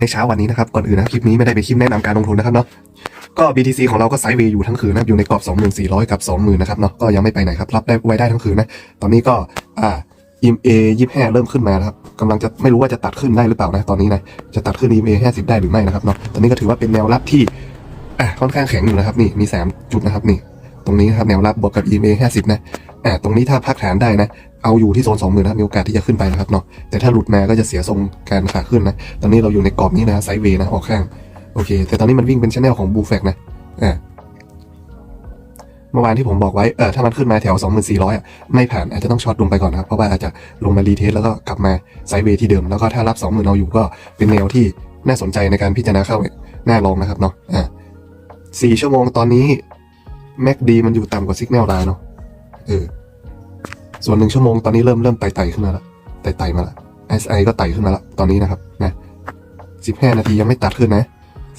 ในเช้าวันนี้นะครับก่อนอื่นนะคลิปนี้ไม่ได้เป็นคลิปแนะนำการลงทุนนะครับเนาะก็ BTC ของเราก็ไซด์เวย์อยู่ทั้งคืนนะอยู่ในกรอบ 2400 กับ 20,000 นะครับเนาะก็ยังไม่ไปไหนครับรับได้ไว้ได้ทั้งคืนนะตอนนี้ก็อ่า EMA 25เริ่มขึ้นมาครับกำลังจะไม่รู้ว่าจะตัดขึ้นได้หรือเปล่านะตอนนี้นะจะตัดขึ้น EMA 50ได้หรือไม่นะครับเนาะตอนนี้ก็ถือว่าเป็นแนวรับที่อะค่อนข้างแข็งอยู่นะครับนี่มีสามจุดนะครับนี่ ตรงนี้นะครับแนวรับบวกกับ EMA 50 นะอ่าตรงนี้ถ้าพักฐานได้นะ เอาอยู่ที่โซน20,000นะครับมีโอกาสที่จะขึ้นไปนะครับเนาะแต่ถ้าหลุดมาก็จะเสียทรงการขาขึ้นนะ ตอนนี้เราอยู่ในกรอบนี้นะไซด์เวย์นะออกข้างโอเค แต่ตอนนี้มันวิ่งเป็นชแนลของบูแฟกนะอ่าเมื่อวานที่ผมบอกไว้ เออถ้ามันขึ้นมาแถว 2400อะไม่ผ่านอาจจะต้องช็อตลงไปก่อนนะครับ เพราะว่าอาจจะลงมารีเทสแล้วก็กลับมาไซด์เวย์ที่เดิม แล้วก็ถ้ารับ 20,000เราอยู่ก็เป็นแนวที่น่าสนใจในการพิจารณาเข้าหน้าลองนะครับเนาะ อ่าสี่ชั่วโมงตอนนี้แม็กดีมันอยู่ต่ำกว่าซิกแนลไลน์เนาะ เออ ส่วนหนึ่งชั่วโมงตอนนี้เริ่มเริ่มไต่ไต่ขึ้นมาแล้วไต่ไต่มาละ SI ก็ไต่ขึ้นมาละตอนนี้นะครับนะสิบห้านาทียังไม่ตัดขึ้นนะ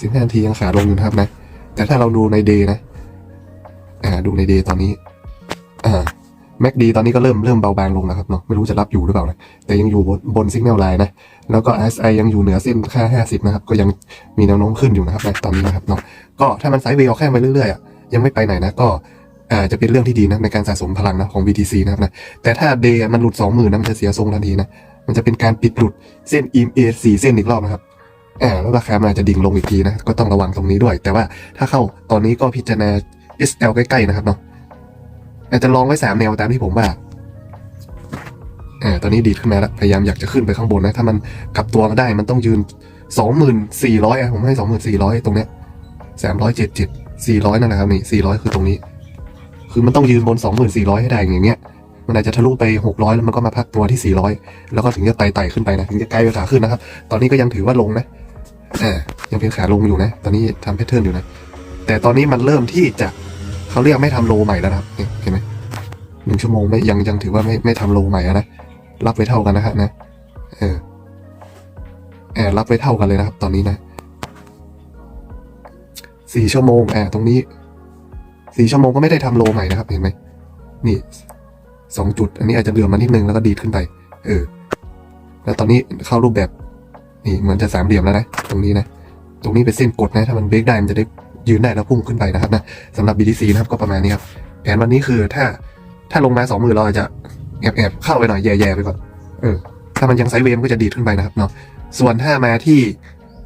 สิบห้านาทียังขาลงอยู่นะครับนะ แต่ถ้าเราดูในเดย์นะ อ่า ดูในเดย์ตอนนี้ อ่าแม็กดีตอนนี้ก็เริ่มเริ่มเบาบางลงแล้วครับเนาะไม่รู้จะรับอยู่หรือเปล่านะแต่ยังอยู่บนบนซิกแนลไลน์นะ แล้วก็ SI ยังอยู่เหนือเส้นค่า 50 นะครับ ก็ยังมีแนวโน้มขึ้นอยู่นะครับนะตอนนี้นะครับเนาะก็ถ้ามันไซด์เวย์ออกแค่ไปเรื่อยๆอะยังไม่ไปไหนนะก็ อาจะเป็นเรื่องที่ดีนะในการสะสมพลังนะของ BTC นะครับนะแต่ถ้าเดย์มันหลุด 20,000นะมันจะเสียทรงทันทีนะมันจะเป็นการปิดหลุดเส้น EMA 4เส้นอีกรอบนะครับอ่าแล้วราคามันอาจจะดิ่งลงอีกทีนะก็ต้องระวังตรงนี้ด้วย แต่ว่าถ้าเข้าตอนนี้ก็พิจารณา SL ใกล้ๆนะครับเนาะอาจจะลองไว้สามแนวตามที่ผมว่าอ่าตอนนี้ดีดขึ้นมาแล้วพยายามอยากจะขึ้นไปข้างบนนะถ้ามันกลับตัวมาได้มันต้องยืนสองหมื่นสี่ร้อยอะผมให้สองหมื่นสี่ร้อยตรงเนี้ยสามร้อยเจ็ดเจ็ดสี่ร้อยนั่นแหละครับนี่สี่ร้อยคือตรงนี้ คือมันต้องยืนบนสองหมื่นสี่ร้อยให้ได้อย่างเงี้ย มันอาจจะทะลุไปหกร้อยแล้วมันก็มาพักตัวที่สี่ร้อยแล้วก็ถึงจะไต่ไต่ขึ้นไปนะ ถึงจะใกล้ไปขาขึ้นนะครับ ตอนนี้ก็ยังถือว่าลงนะอ่ายังเป็นขาลงอยู่นะ ตอนนี้ทำแพทเทิร์นอยู่นะ แต่ตอนนี้มันเริ่มที่จะเขาเรียกไม่ทำโลใหม่แล้วนะครับ เห็นไหมหนึ่งชั่วโมงไม่ยังยังถือว่าไม่ไม่ทำโลใหม่นะ รับไว้เท่ากันนะฮะนะ เออแอบรับไว้เท่ากันเลยนะครับ ตอนนี้นะสี่ชั่วโมงแอบตรงนี้ สี่ชั่วโมงก็ไม่ได้ทำโลใหม่นะครับ เห็นไหมนี่สองจุด อันนี้อาจจะเดือมมานิดนึงแล้วก็ดีดขึ้นไป เออ แล้วตอนนี้เข้ารูปแบบ นี่เหมือนจะสามเหลี่ยมแล้วนะ ตรงนี้นะ ตรงนี้เป็นเส้นกดนะ ถ้ามันเบรกได้มันจะได้ยืนได้แล้วพุ่งขึ้นไปนะครับนะสำหรับ BTC นะครับก็ประมาณนี้ครับ แผนวันนี้คือถ้าถ้าลงมาสองมือเราอาจจะแอบแอบเข้าไปหน่อยแย่ๆไปก่อน เออ ถ้ามันยังไซด์เวมก็จะดีดขึ้นไปนะครับเนาะ ส่วนถ้ามาที่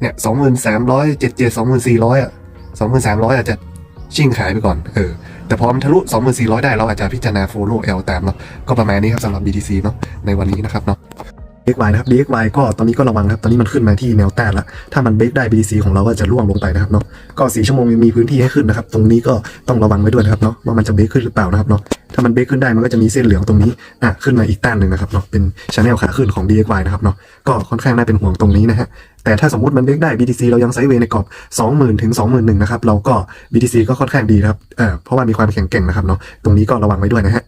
เนี่ยสองหมื่นสามร้อยเจ็ดเจ็ดสองหมื่นสี่ร้อยอะสองหมื่นสามร้อยอาจจะ ชิ่งขายไปก่อน เออ แต่พอมันทะลุสองหมื่นสี่ร้อยได้เราอาจจะพิจารณา follow L ตามเนาะ ก็ประมาณนี้ครับสำหรับ BTC เนาะ ในวันนี้นะครับเนาะ DXY นะครับ DXY ก็ตอนนี้ก็ระวังครับ ตอนนี้มันขึ้นมาที่แนวต้านละ ถ้ามันเบรกได้ BTC ของเราก็จะร่วงลงไปนะครับเนาะ ก็สี่ชั่วโมงยังมีพื้นที่ให้ขึ้นนะครับ ตรงนี้ก็ต้องระวังไว้ด้วยนะครับเนาะ ว่ามันจะเบรกขึ้นหรือเปล่านะครับเนาะ ถ้ามันเบรกขึ้นได้มันก็จะมีเส้นเหลืองตรงนี้อะขึ้นมาอีกต้านหนึ่งนะครับเนาะเป็นชแนลขาขึ้นของ DXY นะครับเนาะก็ค่อนข้างน่าเป็นห่วงตรงนี้นะฮะแต่ถ้าสมมติมันเบรกได้ BTC เรายังไซด์เวย์ในกรอบ 20,000ถึง21,000นะครับเราก็ BTC ก็ค่อนข้างดีครับเอ่อเพราะว่ามีความแข็งแกร่งนะครับเนาะตรงนี้ก็ระวังไว้ด้วยนะฮะ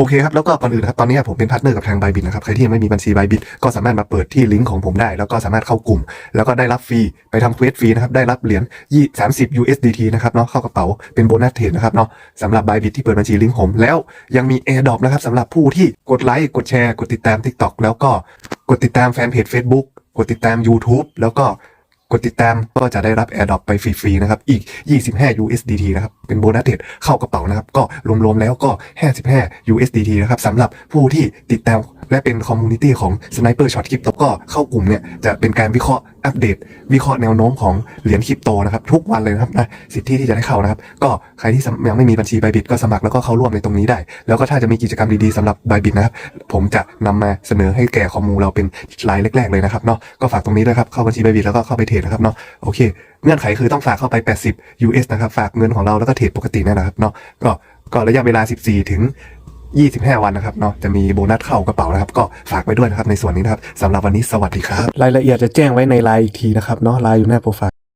โอเคครับแล้วก็ก่อนอื่นนะครับตอนนี้ผมเป็นพาร์ทเนอร์กับทาง Bybit นะครับใครที่ยังไม่มีบัญชี Bybit ก็สามารถมาเปิดที่ลิงก์ของผมได้ แล้วก็สามารถเข้ากลุ่ม แล้วก็ได้รับฟรีไปทำเควสฟรีนะครับได้รับเหรียญยี่สามสิบ USDT นะครับเนาะเข้ากระเป๋าเป็นโบนัสเทรดนะครับเนาะสำหรับ Bybit ที่เปิดบัญชีลิงก์ผมแล้วยังมี AirDrop นะครับสำหรับผู้ที่กดไลค์กดแชร์กดติดตาม TikTok แล้วก็กดติดตามแฟนเพจ Facebook กดติดตาม YouTube แล้วก็ กดติดตามก็จะได้รับ AirDrop ไปฟรีๆนะครับ อีก 25 USDT นะครับ เป็นโบนัสเทรดเข้ากระเป๋านะครับ ก็รวมๆแล้วก็ 55 USDT นะครับสำหรับผู้ที่ติดตามและเป็นคอมมูนิตี้ของ Sniper Shot Crypto ก็เข้ากลุ่มเนี่ยจะเป็นการวิเคราะห์ อัปเดตวิเคราะห์แนวโน้มของเหรียญคริปโตนะครับทุกวันเลยนะครับนะสิทธิที่จะได้เข้านะครับ ก็ใครที่ยังไม่มีบัญชี Bybit ก็สมัครแล้วก็เข้าร่วมในตรงนี้ได้ แล้วก็ถ้าจะมีกิจกรรมดีๆสำหรับ Bybit นะครับผมจะนำมาเสนอให้แก่คอมมูเราเป็นรายแรกๆเลยนะครับเนาะก็ฝากตรงนี้ด้วยครับเข้าบัญชี Bybit แล้วก็เข้าไปเทรดนะครับเนาะโอเคเงื่อนไขคือต้องฝากเข้าไป 80 US นะครับฝากเงินของเราแล้วก็เทรดปกตินั่นนะครับเนาะก็ก็ระยะเวลา 14 ถึง 25 วันนะครับเนาะจะมีโบนัสเข้ากระเป๋านะครับก็ฝากไปด้วยนะครับในส่วนนี้นะครับสำหรับวันนี้สวัสดีครับ รายละเอียดจะแจ้งไว้ในไลน์อีกทีนะครับเนาะไลน์อยู่หน้าโปรไฟล์